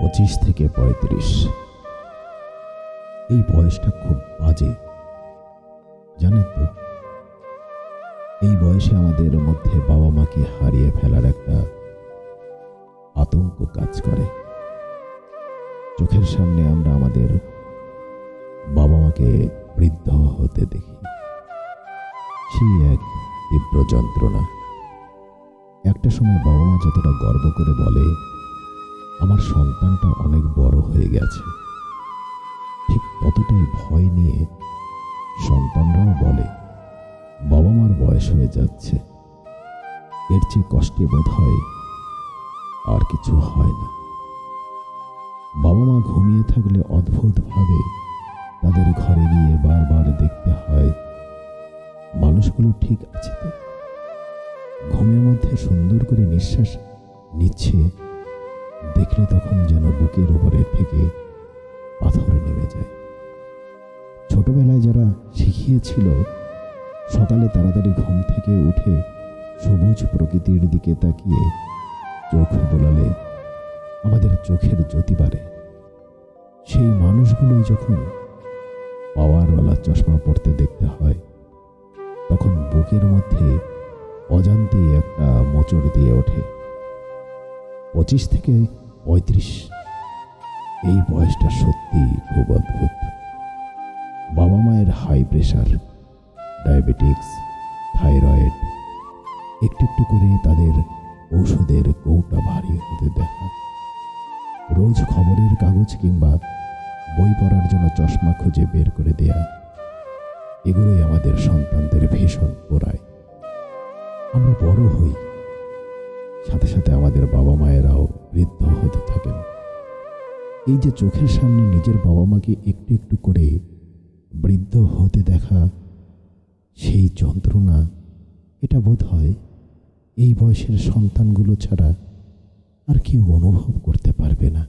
পঁচিশ থেকে পঁয়ত্রিশ। এই বয়সটা খুব বাজে। জানেন তো, এই বয়সে আমাদের মধ্যে বাবা মাকে হারিয়ে ফেলার একটা আতঙ্ক কাজ করে। চোখের সামনে আমরা আমাদের বাবা মাকে বৃদ্ধ হতে দেখি। সেই এক তীব্র যন্ত্রণা। একটা সময় বাবা মা যতটা গর্ব করে বলে আমার সন্তানটা অনেক বড় হয়ে গেছে। ঠিক ততটাই ভয় নিয়ে সন্তানরাও বলে বাবা মার বয়স হয়ে যাচ্ছে। এর চেয়ে কষ্টে বোধ হয় আর কিছু হয় না। বাবা মা ঘুমিয়ে থাকলে অদ্ভুতভাবে তাদের ঘরে গিয়ে বারবার দেখতে হয়, মানুষগুলো ঠিক আছে তো? ঘুমের মধ্যে সুন্দর করে নিঃশ্বাস নিচ্ছে দেখলে তখন যেন বুকের উপরে থেকে পাথরে নেমে যায়। ছোটবেলায় যারা শিখিয়েছিল, সকালে তাড়াতাড়ি ঘুম থেকে উঠে সবুজ প্রকৃতির দিকে তাকিয়ে চোখ বোলালে, আমাদের চোখের জ্যোতি বাড়ে। সেই মানুষগুলোই যখন পাওয়ারওয়ালা চশমা পড়তে দেখতে হয়, তখন বুকের মধ্যে অজান্তেই একটা মোচড় দিয়ে ওঠে। পঁচিশ থেকে পঁয়ত্রিশ। এই বয়সটা সত্যি খুব অদ্ভুত। বাবা মায়ের হাই প্রেশার ডায়াবেটিক্স থাইরয়েড একটু একটু করে তাদের ঔষধের কৌটা ভারী হতে দেখা। রোজ খবরের কাগজ কিংবা বই পড়ার জন্য চশমা খুঁজে বের করে দেয়া। এগুলোই আমাদের সন্তানদের ভীষণ পোড়ায়। আমরা বড় হই। সাথে সাথে আমাদের এই যে চোখের সামনে নিজের বাবা মাকে একটু একটু করে বৃদ্ধ হতে দেখা সেই যন্ত্রণা, এটা বোধ হয় এই বয়সের সন্তানগুলো ছাড়া আর কেউ অনুভব করতে পারবে না।